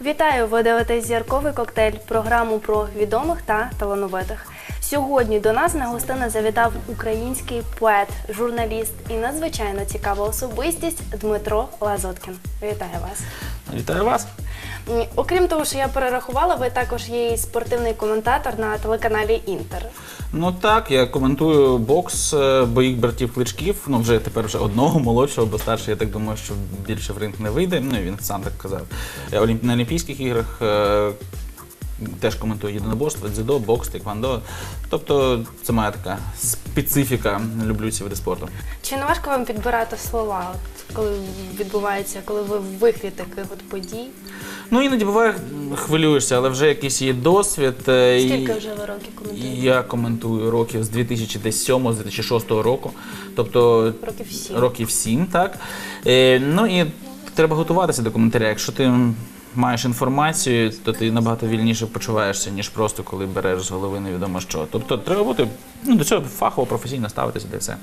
Вітаю! Ви дивитесь зірковий коктейль, програму про відомих та талановитих. Сьогодні до нас на гостини завітав український поет, журналіст і надзвичайно цікава особистість Дмитро Лазоткін. Вітаю вас! Вітаю вас. М, Окрім того, що я перерахувала, ви також є спортивний коментатор на телеканалі Інтер. Ну так, я коментую бокс е, боїк братів кличків. Ну вже тепер вже одного молодшого, бо старший, я так думаю, що більше в ринг не вийде. Ну і він сам так казав. Олімп- на Олімпійських іграх е, теж коментую єдиноборство, дзюдо, бокс, тейквондо. Тобто це моя така специфіка. Люблю ці види спорту. Чи не важко вам підбирати слова, от, коли відбувається, коли ви в вихрі таких от подій? Ну іноді буває хвилюєшся, але вже якийсь є досвід. е, Скільки вже ви років коментуєте? Я коментую років з 2007 з 2006 року, тобто Років сім. років 7, так. Е, ну і треба готуватися до коментаря. Якщо ти маєш інформацію, то ти набагато вільніше почуваєшся, ніж просто коли береш з голови невідомо що. Тобто треба бути ну, до цього фахово, професійно ставитися для все.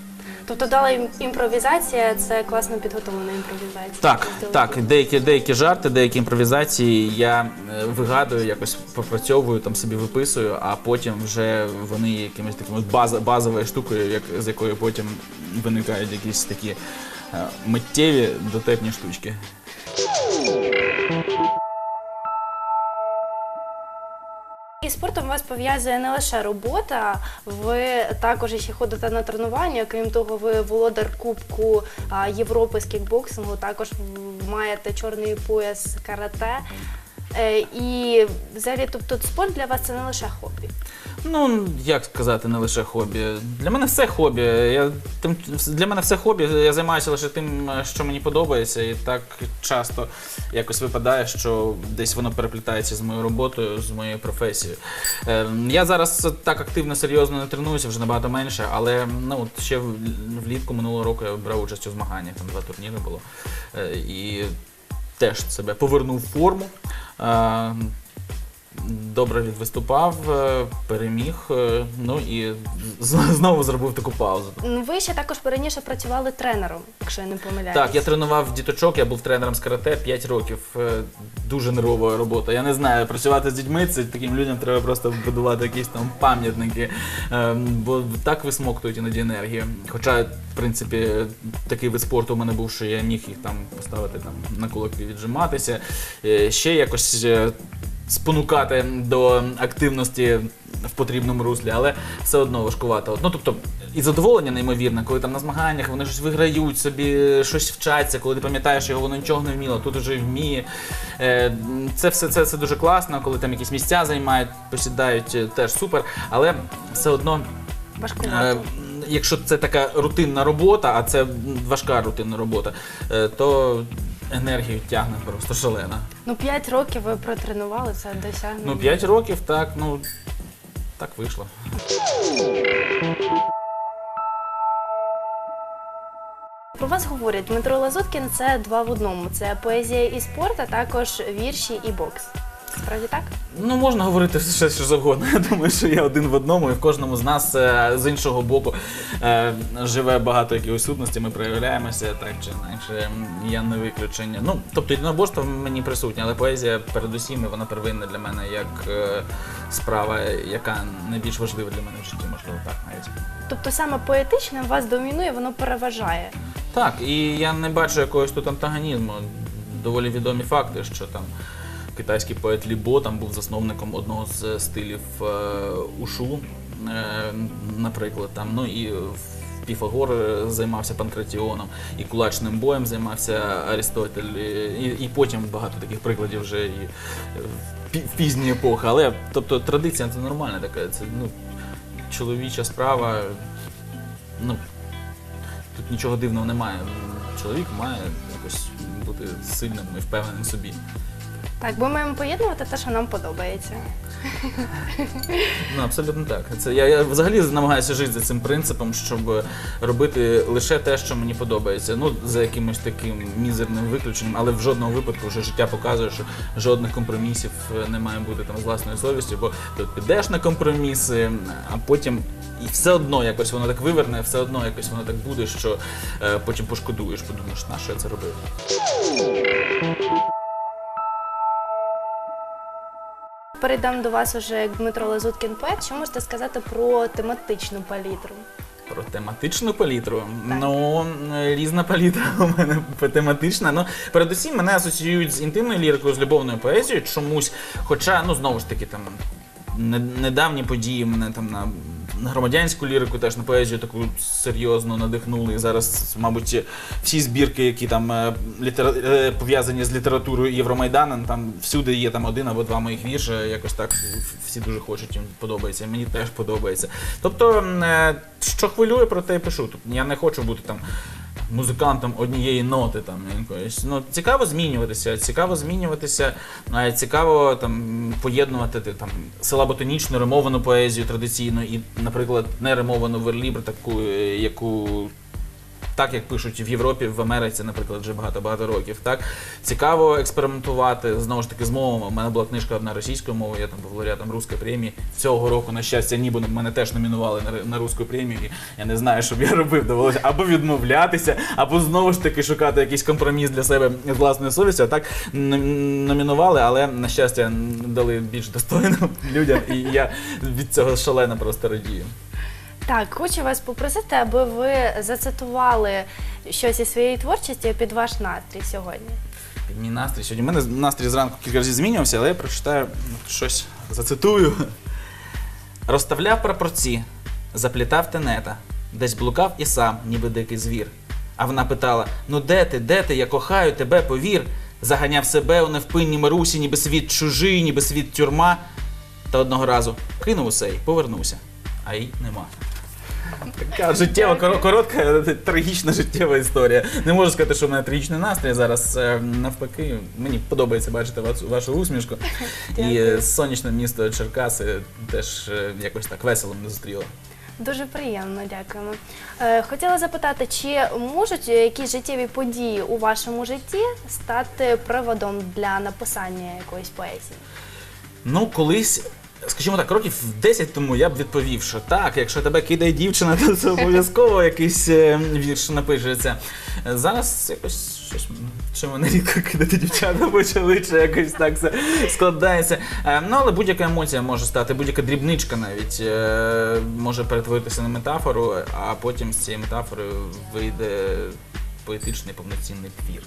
Тобто дала ім- імпровізація це класно підготовлена імпровізація. Так, так, деякі, деякі жарти, деякі імпровізації я е, вигадую, якось попрацьовую, там собі виписую, а потім вже вони є якимось таким от база, базовою штукою, як, з якої потім виникають якісь такі е, миттєві дотепні штучки. Спортом вас пов'язує не лише робота, ви також ще ходите на тренування. Крім того, ви володар Кубку Європи з кікбоксингу, також маєте чорний пояс карате. Е, І взагалі, тобто спорт для вас це не лише хобі. Ну, як сказати, не лише хобі. Для мене все хобі. Я, тим, для мене все хобі. Я займаюся лише тим, що мені подобається, і так часто якось випадає, що десь воно переплітається з моєю роботою, з моєю професією. Е, я зараз так активно, серйозно не тренуюся, вже набагато менше, але ну, от ще влітку минулого року я брав участь у змаганнях, там два турніри було. Е, і теж себе повернув в форму. Е, добре відвиступав, е, переміг, е, ну і знову зробив таку паузу. Ну, Ви ще також раніше працювали тренером, якщо я не помиляюсь. Так, я тренував діточок, я був тренером з карате 5 років. Е, Дуже нервова робота. Я не знаю, працювати з дітьми це таким людям треба просто будувати якісь там пам'ятники, бо так висмоктують іноді енергію. Хоча, в принципі, такий вид спорту у мене був, що я міг їх там поставити там на кулаки віджиматися. Ще якось. Е, Спонукати до активності в потрібному руслі, але все одно важкувато. Ну тобто, і задоволення неймовірне, коли там на змаганнях вони щось виграють, собі щось вчаться, коли ти пам'ятаєш, його воно нічого не вміло, тут уже вміє. Е, Це все це, це дуже класно, коли там якісь місця займають, посідають, е, теж супер. Але все одно Е, Важкувато. Якщо це така рутинна робота, а це важка рутинна робота, е, то енергію тягне просто шалена. Ну, 5 років ви протренували це досягнення. Ну, 5 років, так, ну так вийшло. Про вас говорять, Дмитро Лазуткін це два в одному. Це поезія і спорт, а також вірші і бокс. Справді так? Ну, можна говорити все, що завгодно. Я думаю, що я один в одному, і в кожному з нас е, з іншого боку е, живе багато якихось сутностей, ми проявляємося так чи інакше. Я не виключення. Ну, тобто єдиноборство в мені присутнє, але поезія передусім і вона первинна для мене як е, справа, яка найбільш важлива для мене в житті, можливо, так навіть. Тобто саме поетичне вас домінує, воно переважає. Так, і я не бачу якогось тут антагонізму. Доволі відомі факти, що там китайський поет Лібо там був засновником одного з стилів е, ушу, е, наприклад. Там, ну і Піфагор е, займався панкратіоном, і кулачним боєм займався Арістотель, і, і потім багато таких прикладів вже і е, в пі- в пізні епохи. Але тобто традиція це нормальна така, це ну, чоловіча справа. Ну, Тут нічого дивного немає. Чоловік має якось бути сильним і впевненим собі. Так, бо ми маємо поєднувати те, що нам подобається. Ну, абсолютно так. Це я, я взагалі намагаюся жити за цим принципом, щоб робити лише те, що мені подобається. Ну, за якимось таким мізерним виключенням, але в жодному випадку вже життя показує, що жодних компромісів е, не має бути там з власною совістю, бо ти підеш на компроміси, а потім. І все одно якось воно так виверне, все одно якось воно так буде, що е, потім пошкодуєш, подумаєш, на що я це робив. Перейдемо до вас уже як Дмитро Лазуткін поет. Що можете сказати про тематичну палітру? Про тематичну палітру. Ну, е, різна палітра у мене тематична. Ну, передусім мене асоціюють з інтимною лірикою, з любовною поезією чомусь. Хоча, ну знову ж таки, там недавні події мене там на. Громадянську лірику теж на поезію таку серйозно надихнули. І зараз, мабуть, всі збірки, які там е, літера... е, пов'язані з літературою Євромайданом, там всюди є там один або два моїх вірші, якось так всі дуже хочуть, їм подобається. Мені теж подобається. Тобто, е, що хвилює, про те і пишу. Тобто, я не хочу бути там музикантом однієї ноти там якоїсь. Ну, цікаво змінюватися, цікаво змінюватися, а цікаво там поєднувати ти, там силаботонічну римовану поезію традиційну і, наприклад, не римовану верлібр, таку, е, яку. Так як пишуть в Європі, в Америці, наприклад, вже багато-багато років. Так цікаво експериментувати знову ж таки з мовами. У мене була книжка одна російською мовою, я там був лауреатом руської премії. Цього року, на щастя, ніби мене теж номінували на, на руську премію. І я не знаю, що б я робив. Довелося або відмовлятися, або знову ж таки шукати якийсь компроміс для себе з власною совістю. Так номінували, але на щастя дали більш достойно людям, і я від цього шалено просто радію. Так, хочу вас попросити, аби ви зацитували щось із своєї творчості під ваш настрій сьогодні. Під мій настрій. Сьогодні в мене настрій зранку кілька разів змінювався, але я прочитаю щось, зацитую. Розставляв прапорці, заплітав тенета, десь блукав і сам, ніби дикий звір. А вона питала: Ну де ти, де ти? Я кохаю тебе, повір. Заганяв себе у невпинній марусі, ніби світ чужий, ніби світ тюрма. Та одного разу кинув усе і повернувся, а й нема. Така життєва, коротка, трагічна життєва історія. Не можу сказати, що в мене трагічний настрій зараз. е, Навпаки, мені подобається бачити вашу, усмішку. І е, сонячне місто Черкаси теж е, якось так весело мене зустріло. Дуже приємно, дякуємо. Е, хотіла запитати, чи можуть якісь життєві події у вашому житті стати приводом для написання якоїсь поезії? Ну, колись. Скажімо так, років 10 тому я б відповів, що так, якщо тебе кидає дівчина, то це обов'язково якийсь е, вірш напишеться. Зараз якось щось що мене рідко кидати дівчата почали, чи якось так все складається. Е, Ну, але будь-яка емоція може стати, будь-яка дрібничка навіть е, може перетворитися на метафору, а потім з цієї метафори вийде поетичний повноцінний твір.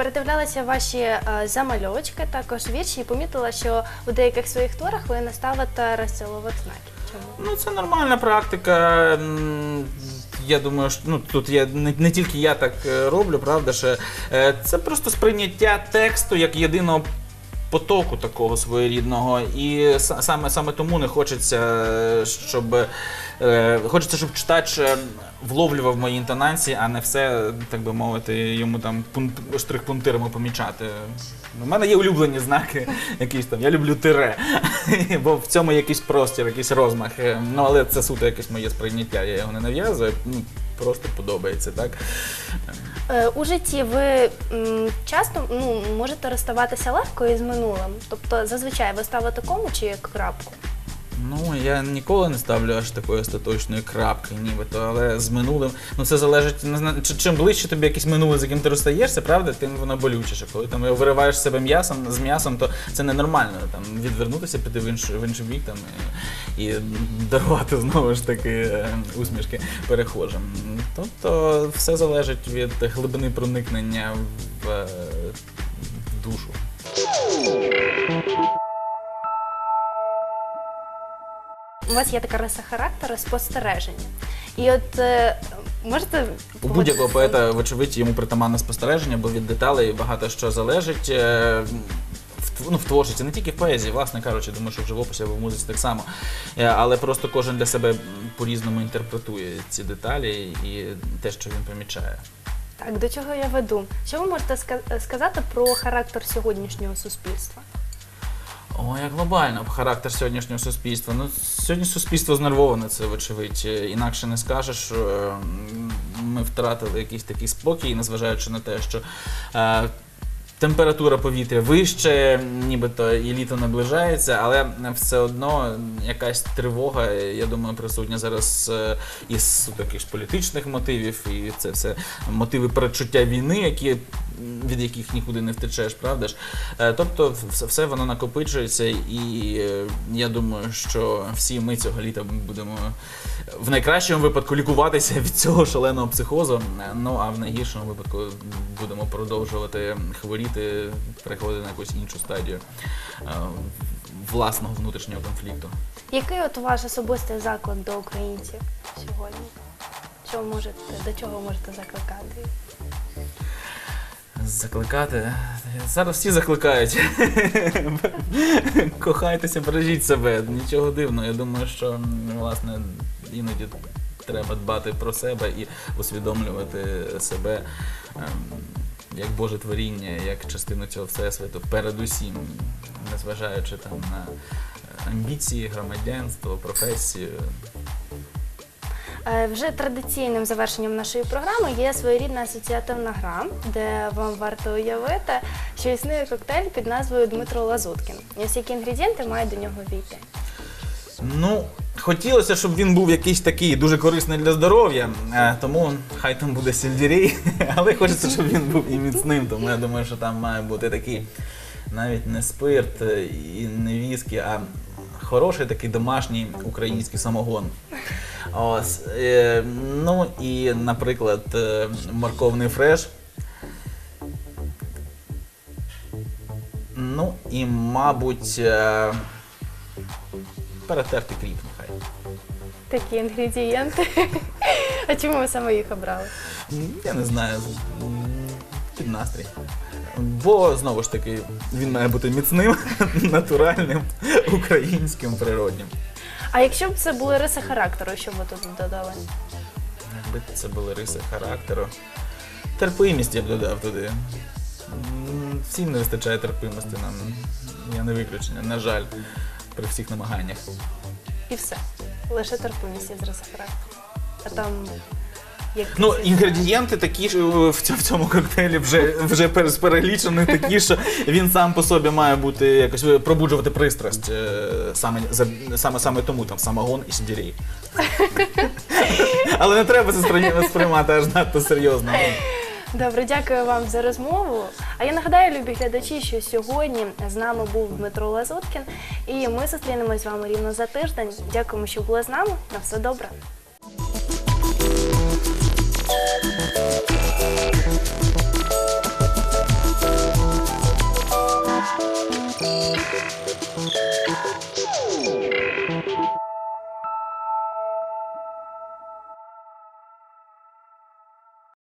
Передивлялася ваші е, замальовочки, також вірші, і помітила, що у деяких своїх творах ви не ставите розцілових знаків. Ну, це нормальна практика. Я думаю, що ну тут я не, не тільки я так е, роблю, правда що Е, Це просто сприйняття тексту як єдиного потоку такого своєрідного. І саме саме тому не хочеться, щоб е, хочеться, щоб читач е, вловлював мої інтонації, а не все, так би мовити, йому там пункт штрих-пунктирами помічати. У мене є улюблені знаки, якісь там. Я люблю тире, бо в цьому якийсь простір, якийсь розмах. Е, Ну але це суто якесь моє сприйняття. Я його не нав'язую. Ну просто подобається, так. Е, У житті ви часто ну, можете розставатися легко із минулим. Тобто зазвичай ви ставите кому чи крапку. Ну, я ніколи не ставлю аж такої остаточної крапки, нібито, але з минулим. Ну це залежить чим ближче тобі якесь минуле, з яким ти розстаєшся, правда, тим воно болючіше. Коли там вириваєш себе м'ясом з м'ясом, то це ненормально. Там відвернутися, піти в інший, в інший бік там і, і дарувати знову ж таки е, усмішки перехожим. Тобто все залежить від глибини проникнення е, в У вас є така риса характеру спостереження. І от е, можете У будь-якого поета, вочевидь, йому притаманне спостереження, бо від деталей багато що залежить. Е, В, ну, в творчості, не тільки в поезії, власне кажучи, думаю, що в живописі або в музиці так само. Е, Але просто кожен для себе м, по-різному інтерпретує ці деталі і те, що він помічає. Так, до чого я веду? Що ви можете ска- сказати про характер сьогоднішнього суспільства? О, як глобально характер сьогоднішнього суспільства. Ну, сьогодні суспільство знервоване, це вочевидь. Інакше не скажеш. М, Ми втратили якийсь такий спокій, незважаючи на те, що е, температура повітря вище, нібито і літо наближається, але все одно якась тривога, я думаю, присутня зараз е, із таких ж політичних мотивів, і це все мотиви передчуття війни, які, від яких нікуди не втечеш, правда ж? Е, Тобто все, воно накопичується, і е, я думаю, що всі ми цього літа будемо в найкращому випадку лікуватися від цього шаленого психозу. е, Ну а в найгіршому випадку будемо продовжувати хворіти, переходити на якусь іншу стадію власного внутрішнього конфлікту. Який от ваш особистий заклик до українців сьогодні? Що можете, до чого можете закликати? Закликати. Зараз всі закликають. Кохайтеся, бережіть себе. Нічого дивного. Я думаю, що власне іноді треба дбати про себе і усвідомлювати себе ем, як Боже творіння, як частину цього всесвіту, передусім, незважаючи там на амбіції, громадянство, професію. Е, Вже традиційним завершенням нашої програми є своєрідна асоціативна гра, де вам варто уявити, що існує коктейль під назвою Дмитро Лазуткін. І ось які інгредієнти мають до нього війти. Ну, хотілося, щоб він був якийсь такий дуже корисний для здоров'я, е, тому хай там буде сельдерей, але хочеться, щоб він був і міцним, тому я думаю, що там має бути такий навіть не спирт е, і не віскі, а хороший такий домашній український самогон. Ось, е, ну і, наприклад, е, морковний фреш. Ну і, мабуть, е, перетертий кріп нехай. Такі інгредієнти. А чому ви саме їх обрали? Я не знаю, під настрій. Бо знову ж таки він має бути міцним, натуральним, українським, природнім. А якщо б це були риси характеру, що б ви тут додали? Якби це були риси характеру. Терпимість я б додав туди. Всім не вистачає терпимості нам. Я не виключення, на жаль, при всіх намаганнях. І все. Лише терпимість із риси характеру. А там як Ну, інгредієнти такі ж е, в цьому, в цьому коктейлі вже, вже пер- перелічені, такі, що він сам по собі має бути якось е, пробуджувати пристрасть. е, Саме, саме, саме тому там самогон і сидірей. Але не треба це сприймати аж надто серйозно. Добре, дякую вам за розмову. А я нагадаю, любі глядачі, що сьогодні з нами був Дмитро Лазуткін, і ми зустрінемось з вами рівно за тиждень. Дякуємо, що були з нами. На все добре.